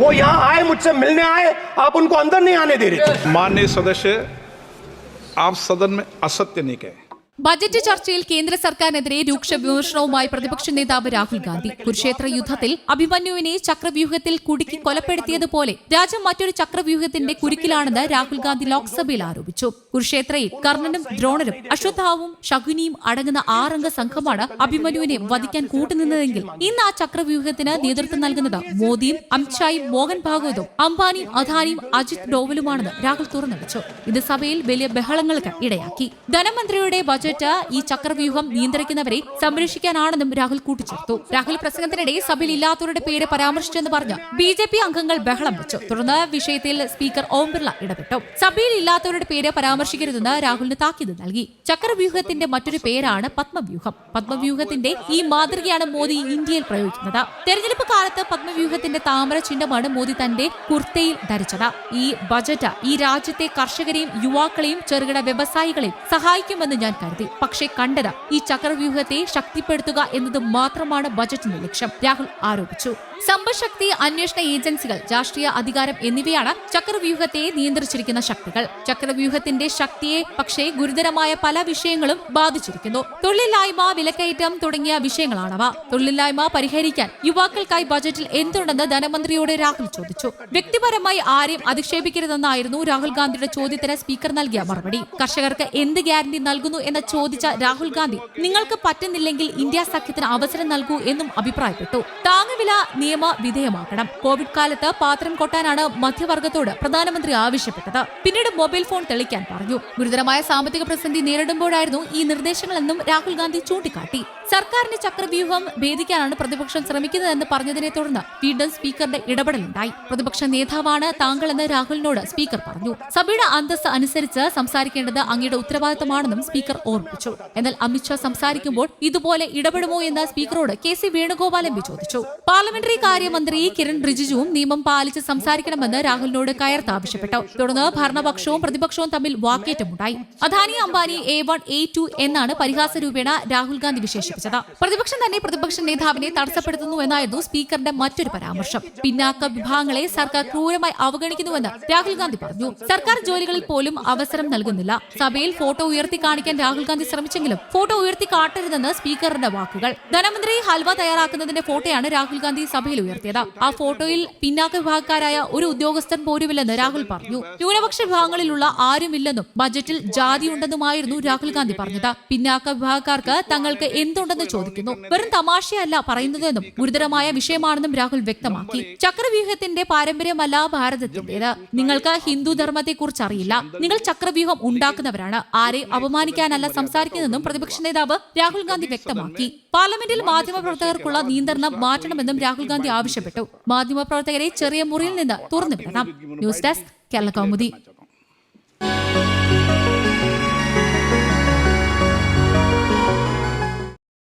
वो यहाँ आए, मुझसे मिलने आए, आप उनको अंदर नहीं आने दे रहे माननीय सदस्य, आप सदन में असत्य नहीं कहे। ബജറ്റ് ചർച്ചയിൽ കേന്ദ്ര സർക്കാരിനെതിരെ രൂക്ഷ വിമർശനവുമായി പ്രതിപക്ഷ നേതാവ് രാഹുൽ ഗാന്ധി. കുരുക്ഷേത്ര യുദ്ധത്തിൽ അഭിമന്യുവിനെ ചക്രവ്യൂഹത്തിൽ കുടുക്കി കൊലപ്പെടുത്തിയതുപോലെ രാജ്യം മറ്റൊരു ചക്രവ്യൂഹത്തിന്റെ കുരുക്കിലാണെന്ന് രാഹുൽ ഗാന്ധി ലോക്സഭയിൽ ആരോപിച്ചു. കുരുക്ഷേത്രയിൽ കർണനും ദ്രോണരും അശ്വത്ഥാവും ശകുനിയും അടങ്ങുന്ന ആറംഗ സംഘമാണ് അഭിമന്യുവിനെ വധിക്കാൻ കൂട്ടുനിന്നതെങ്കിൽ ഇന്ന് ആ ചക്രവ്യൂഹത്തിന് നേതൃത്വം നൽകുന്നത് മോദിയും അമിത്ഷായും മോഹൻ ഭാഗവതും അംബാനിയും അദാനിയും അജിത് ഡോവലുമാണെന്ന് രാഹുൽ തുറന്നടിച്ചു. ഇത് സഭയിൽ വലിയ ബഹളങ്ങൾക്ക് ഇടയാക്കി. ധനമന്ത്രിയുടെ ബജറ്റ് ഈ ചക്രവ്യൂഹം നിയന്ത്രിക്കുന്നവരെ സംരക്ഷിക്കാനാണെന്നും രാഹുൽ കൂട്ടിച്ചേർത്തു. രാഹുൽ പ്രസംഗത്തിനിടെ സഭയിൽ ഇല്ലാത്തവരുടെ പേര് പരാമർശിച്ചെന്ന് പറഞ്ഞ് ബി ജെ പി അംഗങ്ങൾ ബഹളം വെച്ചു. തുടർന്ന് വിഷയത്തിൽ സ്പീക്കർ ഓം ബിർള ഇടപെട്ടു. സഭയിൽ ഇല്ലാത്തവരുടെ പേര് പരാമർശിക്കരുതെന്ന് രാഹുലിന് താക്കീത് നൽകി. ചക്രവ്യൂഹത്തിന്റെ മറ്റൊരു പേരാണ് പത്മവ്യൂഹം. പത്മവ്യൂഹത്തിന്റെ ഈ മാതൃകയാണ് മോദി ഇന്ത്യയിൽ പ്രയോഗിക്കുന്നത്. തെരഞ്ഞെടുപ്പ് കാലത്ത് പത്മവ്യൂഹത്തിന്റെ താമര ചിഹ്നമാണ് മോദി തന്റെ കുർത്തയിൽ ധരിച്ചത്. ഈ ബജറ്റ് ഈ രാജ്യത്തെ കർഷകരെയും യുവാക്കളെയും ചെറുകിട വ്യവസായികളെയും സഹായിക്കുമെന്ന് ഞാൻ കരുതി പക്ഷേ കണ്ടത് ഈ ചക്രവ്യൂഹത്തെ ശക്തിപ്പെടുത്തുക എന്നത് മാത്രമാണ് ബജറ്റിന്റെ ലക്ഷ്യം രാഹുൽ ആരോപിച്ചു. സമ്പദ്ശക്തി അന്വേഷണ ഏജൻസികൾ രാഷ്ട്രീയ അധികാരം എന്നിവയാണ് ചക്രവ്യൂഹത്തെ നിയന്ത്രിച്ചിരിക്കുന്ന ശക്തികൾ. ചക്രവ്യൂഹത്തിന്റെ ശക്തിയെ പക്ഷേ ഗുരുതരമായ പല വിഷയങ്ങളും ബാധിച്ചിരിക്കുന്നു. തൊഴിലില്ലായ്മ വിലക്കയറ്റം തുടങ്ങിയ വിഷയങ്ങളാണവ. തൊഴിലില്ലായ്മ പരിഹരിക്കാൻ യുവാക്കൾക്കായി ബജറ്റിൽ എന്തുണ്ടെന്ന് ധനമന്ത്രിയോട് രാഹുൽ ചോദിച്ചു. വ്യക്തിപരമായി ആരെയും അധിക്ഷേപിക്കരുതെന്നായിരുന്നു രാഹുൽ ഗാന്ധിയുടെ ചോദ്യത്തിന് സ്പീക്കർ നൽകിയ മറുപടി. കർഷകർക്ക് എന്ത് ഗ്യാരണ്ടി നൽകുന്നു എന്ന് ചോദിച്ച രാഹുൽ ഗാന്ധി നിങ്ങൾക്ക് പറ്റുന്നില്ലെങ്കിൽ ഇന്ത്യ സഖ്യത്തിന് അവസരം നൽകൂ എന്നും അഭിപ്രായപ്പെട്ടു. താങ്ങുവില നിയമ വിധേയമാക്കണം കോവിഡ് കാലത്ത് പാത്രം കൊട്ടാനാണ് മധ്യവർഗത്തോട് പ്രധാനമന്ത്രി ആവശ്യപ്പെട്ടത്. പിന്നീട് മൊബൈൽ ഫോൺ തെളിക്കാൻ പറഞ്ഞു. ഗുരുതരമായ സാമ്പത്തിക പ്രതിസന്ധി നേരിടുമ്പോഴായിരുന്നു ഈ നിർദ്ദേശങ്ങളെന്നും രാഹുൽ ഗാന്ധി ചൂണ്ടിക്കാട്ടി. സർക്കാരിന്റെ ചക്രവ്യൂഹം ഭേദിക്കാനാണ് പ്രതിപക്ഷം ശ്രമിക്കുന്നതെന്ന് പറഞ്ഞതിനെ തുടർന്ന് വീണ്ടും സ്പീക്കറുടെ ഇടപെടലുണ്ടായി. പ്രതിപക്ഷ നേതാവാണ് താങ്കളെന്ന് രാഹുലിനോട് സ്പീക്കർ പറഞ്ഞു. സഭയുടെ അന്തസ് അനുസരിച്ച് സംസാരിക്കേണ്ടത് അങ്ങയുടെ ഉത്തരവാദിത്തമാണെന്നും സ്പീക്കർ ഓർമ്മിപ്പിച്ചു. എന്നാൽ അമിത്ഷാ സംസാരിക്കുമ്പോൾ ഇതുപോലെ ഇടപെടുമോ എന്ന് സ്പീക്കറോട് കെ സി വേണുഗോപാൽ ചോദിച്ചു പാർലമെന്ററി കാര്യമന്ത്രി കിരൺ റിജിജുവും നിയമം പാലിച്ച് സംസാരിക്കണമെന്ന് രാഹുലിനോട് കയർത്ത് ആവശ്യപ്പെട്ടു. തുടർന്ന് ഭരണപക്ഷവും പ്രതിപക്ഷവും തമ്മിൽ വാക്കേറ്റമുണ്ടായി. Adani Ambani A one A two എന്നാണ് പരിഹാസ രൂപേണ രാഹുൽ ഗാന്ധി വിശേഷിപ്പിച്ചത്. പ്രതിപക്ഷം തന്നെ പ്രതിപക്ഷ നേതാവിനെ തടസ്സപ്പെടുത്തുന്നു എന്നായിരുന്നു സ്പീക്കറുടെ മറ്റൊരു പരാമർശം. പിന്നാക്ക വിഭാഗങ്ങളെ സർക്കാർ ക്രൂരമായി അവഗണിക്കുന്നുവെന്ന് രാഹുൽ ഗാന്ധി പറഞ്ഞു. സർക്കാർ ജോലികളിൽ പോലും അവസരം നൽകുന്നില്ല. സഭയിൽ ഫോട്ടോ ഉയർത്തി കാണിക്കാൻ രാഹുൽ ഗാന്ധി ശ്രമിച്ചെങ്കിലും ഫോട്ടോ ഉയർത്തി കാട്ടരുതെന്ന് സ്പീക്കറുടെ വാക്കുകൾ. ധനമന്ത്രി ഹൽവ തയ്യാറാക്കുന്നതിന്റെ ഫോട്ടോയാണ് രാഹുൽ ഗാന്ധി സഭയിൽ ഉയർത്തിയത്. ആ ഫോട്ടോയിൽ പിന്നാക്ക വിഭാഗക്കാരായ ഒരു ഉദ്യോഗസ്ഥൻ പോരുമില്ലെന്ന് രാഹുൽ പറഞ്ഞു. ന്യൂനപക്ഷ വിഭാഗങ്ങളിലുള്ള ആരുമില്ലെന്നും ബജറ്റിൽ ജാതിയുണ്ടെന്നുമായിരുന്നു രാഹുൽ ഗാന്ധി പറഞ്ഞത്. പിന്നാക്ക വിഭാഗക്കാർക്ക് തങ്ങൾക്ക് എന്തുണ്ടെന്ന് ചോദിക്കുന്നു വെറും തമാശയല്ല പറയുന്നതെന്നും ഗുരുതരമായ വിഷയമാണെന്നും രാഹുൽ വ്യക്തമാക്കി ചക്രവ്യൂഹത്തിന്റെ പാരമ്പര്യമല്ല ഭാരതത്തിന്റേത് നിങ്ങൾക്ക് ഹിന്ദു ധർമ്മത്തെ കുറിച്ച് അറിയില്ല നിങ്ങൾ ചക്രവ്യൂഹം ഉണ്ടാക്കുന്നവരാണ് ആരെ അപമാനിക്കാനല്ല സംസാരിക്കുന്നതെന്നും പ്രതിപക്ഷ നേതാവ് രാഹുൽ ഗാന്ധി വ്യക്തമാക്കി പാർലമെന്റിൽ മാധ്യമപ്രവർത്തകർക്കുള്ള നിയന്ത്രണം മാറ്റണമെന്നും രാഹുൽ ഗാന്ധി ആവശ്യപ്പെട്ടു മാധ്യമപ്രവർത്തകരെ ചെറിയ മുറിയിൽ നിന്ന് തുറന്നുവിടണം ന്യൂസ് ഡെസ്ക് കേരള കൗമുദി